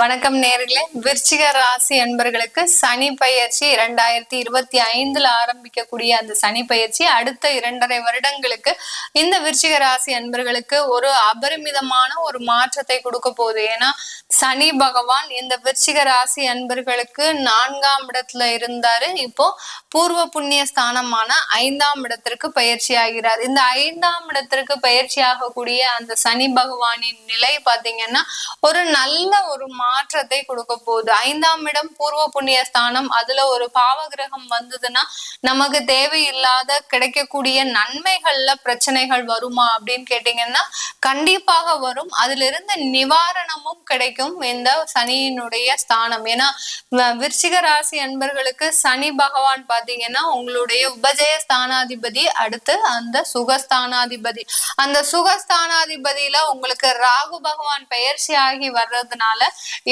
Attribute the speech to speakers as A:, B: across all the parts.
A: வணக்கம் நேர்களே. விருச்சிக ராசி என்பர்களுக்கு சனி பயிற்சி இரண்டாயிரத்தி இருபத்தி ஐந்துல ஆரம்பிக்கக்கூடிய அந்த சனி பயிற்சி அடுத்த இரண்டரை வருடங்களுக்கு இந்த விருச்சிக ராசி என்பர்களுக்கு ஒரு அபரிமிதமான ஒரு மாற்றத்தை கொடுக்க போகுது. ஏன்னா சனி பகவான் இந்த விருச்சிக ராசி என்பர்களுக்கு நான்காம் இடத்துல இருந்தாரு. இப்போ பூர்வ புண்ணிய ஸ்தானமான ஐந்தாம் இடத்திற்கு பயிற்சி ஆகிறார். இந்த ஐந்தாம் இடத்திற்கு பயிற்சி ஆகக்கூடிய அந்த சனி பகவானின் நிலை பாத்தீங்கன்னா ஒரு நல்ல ஒரு மாற்றத்தை கொடுக்க போகுது. ஐந்தாம் இடம் பூர்வ புண்ணிய ஸ்தானம். அதுல ஒரு பாவ கிரகம் வந்ததுன்னா நமக்கு தேவையில்லாத கிடைக்கக்கூடிய நன்மைகள்ல பிரச்சனைகள் வருமா அப்படின்னு கேட்டீங்கன்னா கண்டிப்பாக வரும். அதுல இருந்து நிவாரணமும் கிடைக்கும் இந்த சனியினுடைய ஸ்தானம். ஏன்னா விருச்சிக ராசி அன்பர்களுக்கு சனி பகவான் பாத்தீங்கன்னா உங்களுடைய உபஜய ஸ்தானாதிபதி அடுத்து அந்த சுகஸ்தானாதிபதி. அந்த சுகஸ்தானாதிபதியில உங்களுக்கு ராகு பகவான் பெயர்ச்சி ஆகி வர்றதுனால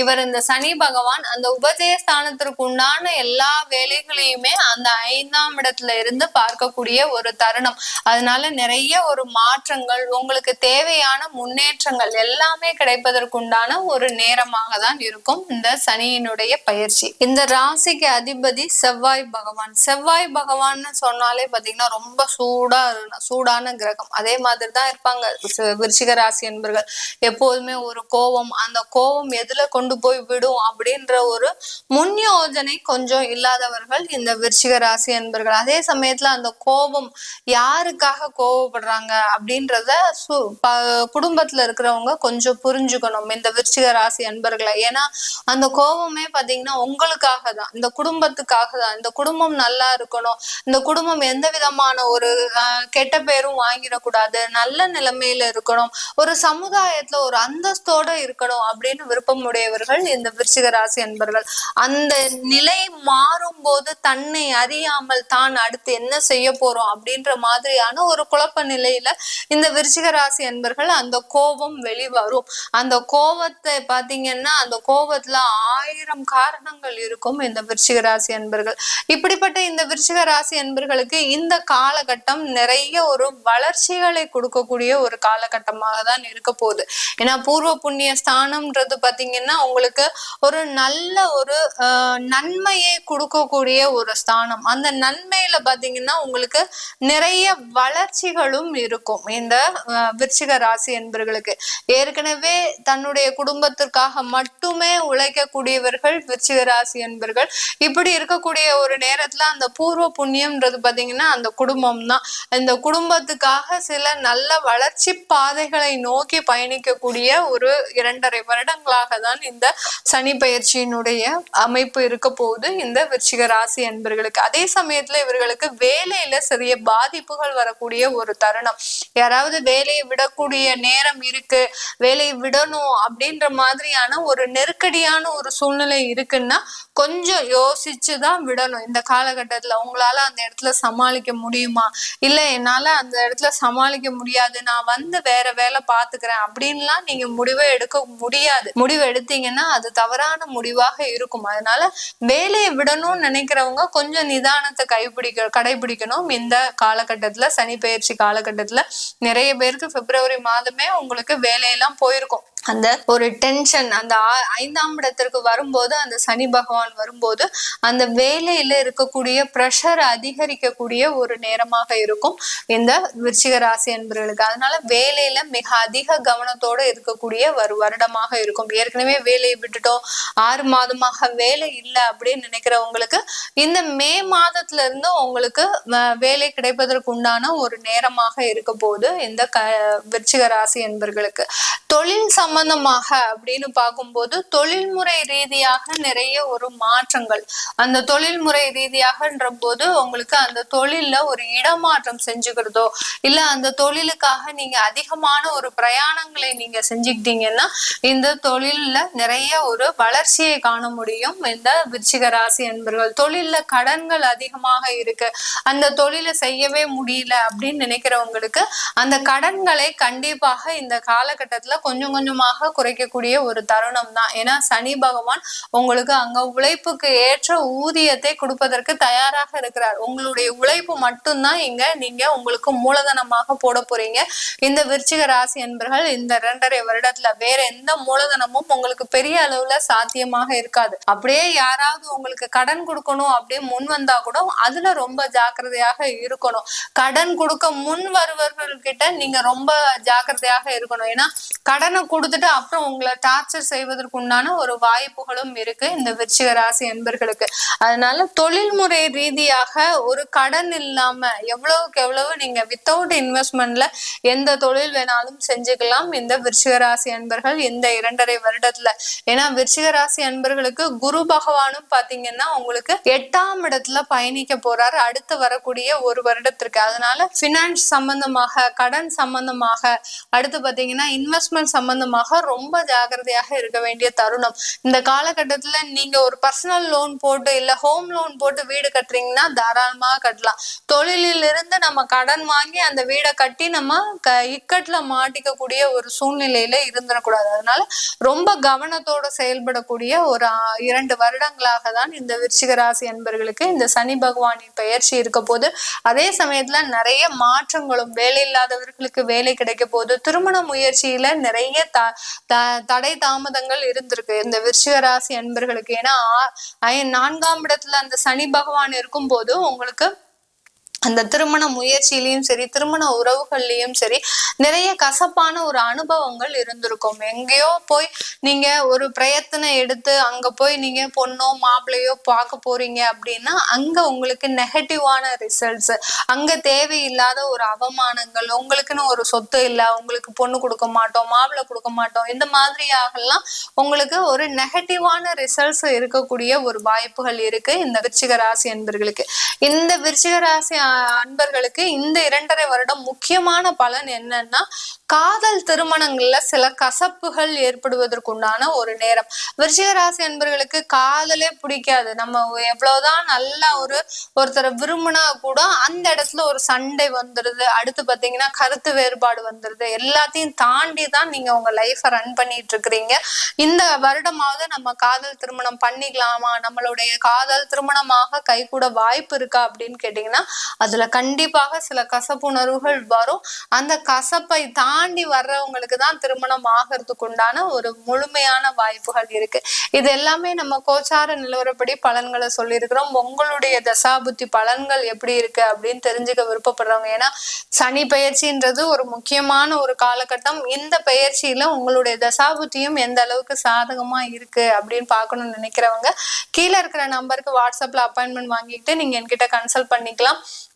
A: இவர் இந்த சனி பகவான் அந்த உபஜய ஸ்தானத்திற்கு உண்டான எல்லா வேலைகளையுமே அந்த ஐந்தாம் இடத்துல இருந்து பார்க்கக்கூடிய ஒரு தருணம். அதனால நிறைய ஒரு மாற்றங்கள் உங்களுக்கு தேவையான முன்னேற்றங்கள் எல்லாமே கிடைப்பதற்குண்டான ஒரு நேரமாக தான் இருக்கும் இந்த சனியினுடைய பயிற்சி. இந்த ராசிக்கு அதிபதி செவ்வாய் பகவான். செவ்வாய் பகவான்னு சொன்னாலே பாத்தீங்கன்னா ரொம்ப சூடா சூடான கிரகம். அதே மாதிரி தான் இருப்பாங்க விருச்சிக ராசி என்பர்கள். எப்போதுமே ஒரு கோபம் அந்த கோபம் எதுல கொண்டு போய் விடும் அப்படின்ற ஒரு முன் யோஜனை கொஞ்சம் இல்லாதவர்கள் இந்த விருச்சிக ராசி என்பர்கள் அதே சமயத்துல அந்த கோபம் யாருக்காக கோபப்படுறாங்க அப்படின்றத சு- ப- குடும்பத்துல இருக்கிறவங்க கொஞ்சம் புரிஞ்சுக்கணும் இந்த விருச்சிக ராசி அன்பர்களை. ஏன்னா அந்த கோபமே பாத்தீங்கன்னா உங்களுக்காக தான். இந்த குடும்பத்துக்காக தான். இந்த குடும்பம் நல்லா இருக்கணும். இந்த குடும்பம் எந்த விதமான ஒரு கெட்ட பேரும் வாங்கிடக்கூடாது. நல்ல நிலைமையில இருக்கணும். ஒரு சமுதாயத்துல ஒரு அந்தஸ்தோட இருக்கணும் அப்படின்னு உடையவர்கள் இந்த விருச்சிக ராசி அன்பர்கள். அந்த நிலை மாறும் போது தன்னை அறியாமல் தான் அடுத்து என்ன செய்ய போறோம் அப்படின்ற மாதிரியான ஒரு குழப்ப நிலையில இந்த விருச்சிக ராசி என்பர்கள் அந்த கோபம் வெளிவரும். அந்த கோபத்தை பாத்தீங்கன்னா அந்த கோபத்துல ஆயிரம் காரணங்கள் இருக்கும் இந்த விருச்சிக ராசி என்பர்கள் இப்படிப்பட்ட இந்த விருச்சிக ராசி என்பர்களுக்கு இந்த காலகட்டம் நிறைய ஒரு வளர்ச்சிகளை கொடுக்கக்கூடிய ஒரு காலகட்டமாக தான் இருக்க போகுது. ஏன்னா பூர்வ புண்ணிய ஸ்தானம்ன்றது பாத்தீங்கன்னா உங்களுக்கு ஒரு நல்ல ஒரு நன்மையை கொடுக்கக்கூடிய ஒரு ஸ்தானம். அந்த நன்மையில பாத்தீங்கன்னா உங்களுக்கு நிறைய வளர்ச்சிகளும் இருக்கும் இந்த விருச்சிக ராசி என்பர்களுக்கு. ஏற்கனவே தன்னுடைய குடும்பத்திற்காக மட்டுமே உழைக்கக்கூடியவர்கள் விருச்சிக ராசி என்பர்கள். இப்படி இருக்கக்கூடிய ஒரு நேரத்துல அந்த பூர்வ புண்ணியம்ன்றது பாத்தீங்கன்னா அந்த குடும்பம் தான். இந்த குடும்பத்துக்காக சில நல்ல வளர்ச்சி பாதைகளை நோக்கி பயணிக்கக்கூடிய ஒரு இரண்டரை வருடங்களாக தான் இந்த சனி பயிற்சியினுடைய அமைப்பு இருக்க போகுது. இந்த விருச்சிக ராசி அன்பர்களுக்கு. அதே சமயத்துல இவர்களுக்கு வேலையில சிறிய பாதிப்புகள் வரக்கூடிய ஒரு தருணம். யாராவது வேலையை விடக்கூடிய நேரம் இருக்கு வேலையை விடணும் அப்படின்ற மாதிரியான ஒரு நெருக்கடியான ஒரு சூழ்நிலை இருக்குன்னா கொஞ்சம் யோசிச்சு தான் விடணும். இந்த காலகட்டத்துல உங்களால அந்த இடத்துல சமாளிக்க முடியுமா? இல்லை என்னால அந்த இடத்துல சமாளிக்க முடியாது. நான் வந்து வேற வேலை பாத்துக்கிறேன் அப்படின்லாம் நீங்க முடிவை எடுக்க முடியாது. முடிவு எடுத்தீங்கன்னா அது தவறான முடிவாக இருக்கும். அதனால வேலையை விடணும்னு நினைக்கிறவங்க கொஞ்சம் நிதானத்தை கைப்பிடிக்க கடைபிடிக்கணும் இந்த காலகட்டத்துல சனி பயிற்சி காலகட்டத்துல நிறைய பேருக்கு பிப்ரவரி மாதமே உங்களுக்கு வேலையெல்லாம் போயிருக்கும். அந்த ஒரு டென்ஷன் அந்த ஆ- ஐந்தாம் இடத்திற்கு வரும்போது அந்த சனி பகவான் வரும்போது அந்த வேலையில இருக்கக்கூடிய ப்ரெஷர் அதிகரிக்கக்கூடிய ஒரு நேரமாக இருக்கும் இந்த விருச்சிக ராசி என்பவர்களுக்கு அதனால வேலையில மிக அதிக கவனத்தோட இருக்கக்கூடிய ஒரு வருடமாக இருக்கும். ஏற்கனவே வேலையை விட்டுட்டோம். ஆறு மாதமாக வேலை இல்லை அப்படின்னு நினைக்கிறவங்களுக்கு இந்த மே மாதத்துல இருந்து உங்களுக்கு வேலை கிடைப்பதற்கு உண்டான ஒரு நேரமாக இருக்க போது இந்த க விருச்சிக ராசி என்பர்களுக்கு தொழில் சம்பந்தமாக அப்படின்னு பார்க்கும்போது தொழில்முறை ரீதியாக நிறைய ஒரு மாற்றங்கள். அந்த தொழில்முறை ரீதியாகன்ற போது உங்களுக்கு அந்த தொழில்ல ஒரு இடமாற்றம் செஞ்சுக்கிறதோ இல்ல அந்த தொழிலுக்காக நீங்க அதிகமான ஒரு பிரயாணங்களை நீங்க செஞ்சுக்கிட்டீங்கன்னா இந்த தொழில்ல நிறைய ஒரு வளர்ச்சியை காண முடியும் இந்த விருச்சிக ராசி என்பர்கள் தொழில்ல கடன்கள் அதிகமாக இருக்கு. அந்த தொழிலை செய்யவே முடியல அப்படின்னு நினைக்கிறவங்களுக்கு அந்த கடன்களை கண்டிப்பாக இந்த காலகட்டத்துல கொஞ்சம் கொஞ்சம் அதிகமாக குறைக்கக்கூடிய ஒரு தருணம் தான் ஏன்னா சனி பகவான் உங்களுக்கு அங்க உழைப்புக்கு ஏற்ற ஊதியத்தை கொடுப்பதற்கு தயாராக இருக்கிறார். உங்களுடைய உழைப்பு மட்டும்தான் இங்க நீங்க உங்களுக்கு மூலதனமாக போட போறீங்க. இந்த விருச்சிக ராசி என்பர்கள் இந்த இரண்டரை வருடத்துல வேற எந்த மூலதனமும் உங்களுக்கு பெரிய அளவுல சாத்தியமாக இருக்காது. அப்படியே யாராவது உங்களுக்கு கடன் கொடுக்கணும் அப்படியே முன் வந்தா கூட அதுல ரொம்ப ஜாக்கிரதையாக இருக்கணும். கடன் கொடுக்க முன் வருவர்கள் கிட்ட நீங்க ரொம்ப ஜாக்கிரதையாக இருக்கணும். ஏன்னா கடனை கொடுத்துட்டு அப்புறம் உங்களை டார்ச்சர் செய்வதற்கு உண்டான ஒரு வாய்ப்புகளும் இருக்கு இந்த விருச்சிக ராசி என்பர்களுக்கு அதனால தொழில்முறை ரீதியாக ஒரு கடன் இல்லாம எவ்வளவுக்கு எவ்வளவு நீங்க வித்தவுட் இன்வெஸ்ட்மெண்ட்ல எந்த தொழில் வேணாலும் செஞ்சுக்கலாம். இந்த விருச்சிக ராசி அன்பர்கள் இந்த இரண்டரை வருடத்துல. ஏன்னா விருச்சிக ராசி அன்பர்களுக்கு குரு பகவானும் பாத்தீங்கன்னா உங்களுக்கு எட்டாம் இடத்துல பயணிக்க போறாரு. அடுத்து வரக்கூடிய ஒரு வருடத்திற்கு. அதனால பினான்ஸ் சம்பந்தமாக கடன் சம்பந்தமாக அடுத்து பாத்தீங்கன்னா இன்வெஸ்ட்மெண்ட் சம்பந்தமாக ரொம்ப ஜாகிரதையாக இருக்க வேண்டிய தருணம். இந்த காலகட்டத்துல நீங்க ஒரு பர்சனல் லோன் போட்டு இல்ல ஹோம் லோன் போட்டு வீடு கட்டுறீங்கன்னா தாராளமாக கட்டலாம். தொழிலில் இருந்து நம்ம கடன் வாங்கி அந்த வீடை கட்டி நம்ம க இக்கட்ல மாட்டிக்கக்கூடிய ஒரு சூழ்நிலையில இருந்துடக்கூடாது. அதனால ரொம்ப கவனத்தோட செயல்படக்கூடிய ஒரு இரண்டு வருடங்களாக தான் இந்த விருச்சிக ராசி அன்பர்களுக்கு இந்த சனி பகவானின் பெயர்ச்சி இருக்க போது. அதே சமயத்துல நிறைய மாற்றங்களும் வேலை இல்லாதவர்களுக்கு வேலை கிடைக்க போது திருமண முயற்சியில நிறைய த த தடை தாமதங்கள் இருந்திருக்கு. இந்த விருஷிக ராசி அன்பர்களுக்கு. ஏன்னா நான்காம் இடத்துல அந்த சனி பகவான் இருக்கும் போது உங்களுக்கு அந்த திருமண முயற்சியிலையும் சரி திருமண உறவுகள்லயும் சரி நிறைய கசப்பான ஒரு அனுபவங்கள் இருந்திருக்கும். எங்கேயோ போய் நீங்க ஒரு பிரயத்தனை எடுத்து அங்க போய் நீங்க பொண்ணோ மாப்பிள்ளையோ பார்க்க போறீங்க அப்படின்னா அங்க உங்களுக்கு நெகட்டிவான ரிசல்ட்ஸ் அங்க தேவையில்லாத ஒரு அவமானங்கள் உங்களுக்குன்னு ஒரு சொத்து இல்லை உங்களுக்கு பொண்ணு கொடுக்க மாட்டோம் மாப்பிள்ளை கொடுக்க மாட்டோம் இந்த மாதிரியாகலாம் உங்களுக்கு ஒரு நெகட்டிவான ரிசல்ட்ஸ் இருக்கக்கூடிய ஒரு வாய்ப்புகள் இருக்கு இந்த விருச்சிக ராசி என்பர்களுக்கு. இந்த விருச்சிக ராசி அன்பர்களுக்கு இந்த இரண்டரை வருடம் முக்கியமான பலன் என்னன்னா காதல் திருமணங்கள்ல சில கசப்புகள் ஏற்படுவதற்குண்டான ஒரு நேரம். விருச்சிகராசி அன்பர்களுக்கு காதலே பிடிக்காது. நம்ம எவ்வளவுதான் நல்லா ஒரு ஒருத்தரை விரும்பினா கூட அந்த இடத்துல ஒரு சண்டை வந்துடுது அடுத்து பாத்தீங்கன்னா கருத்து வேறுபாடு வந்துடுது எல்லாத்தையும் தாண்டி தான் நீங்க உங்க லைஃப்பை ரன் பண்ணிட்டு இருக்கிறீங்க இந்த வருடமாவது நம்ம காதல் திருமணம் பண்ணிக்கலாமா? நம்மளுடைய காதல் திருமணமாக கை கூட வாய்ப்பு இருக்கா அப்படின்னு கேட்டீங்கன்னா அதுல கண்டிப்பாக சில கசப்புணர்வுகள் வரும். அந்த கசப்பை தாண்டி வர்றவங்களுக்கு தான் திருமணம் ஆகிறதுக்கு உண்டான ஒரு முழுமையான வாய்ப்புகள் இருக்கு. இது எல்லாமே நம்ம கோச்சார நிலவரப்படி பலன்களை சொல்லியிருக்கிறோம். உங்களுடைய தசாபுத்தி பலன்கள் எப்படி இருக்கு அப்படின்னு தெரிஞ்சுக்க விருப்பப்படுறவங்க. ஏன்னா சனி பயிற்சின்றது ஒரு முக்கியமான ஒரு காலகட்டம். இந்த பயிற்சியில உங்களுடைய தசாபுத்தியும் எந்த அளவுக்கு சாதகமா இருக்கு அப்படின்னு பார்க்கணும்னு நினைக்கிறவங்க கீழே இருக்கிற நம்பருக்கு வாட்ஸ்அப்ல அப்பாயின்மெண்ட் வாங்கிட்டு நீங்க என்கிட்ட கன்சல்ட் பண்ணிக்கலாம்.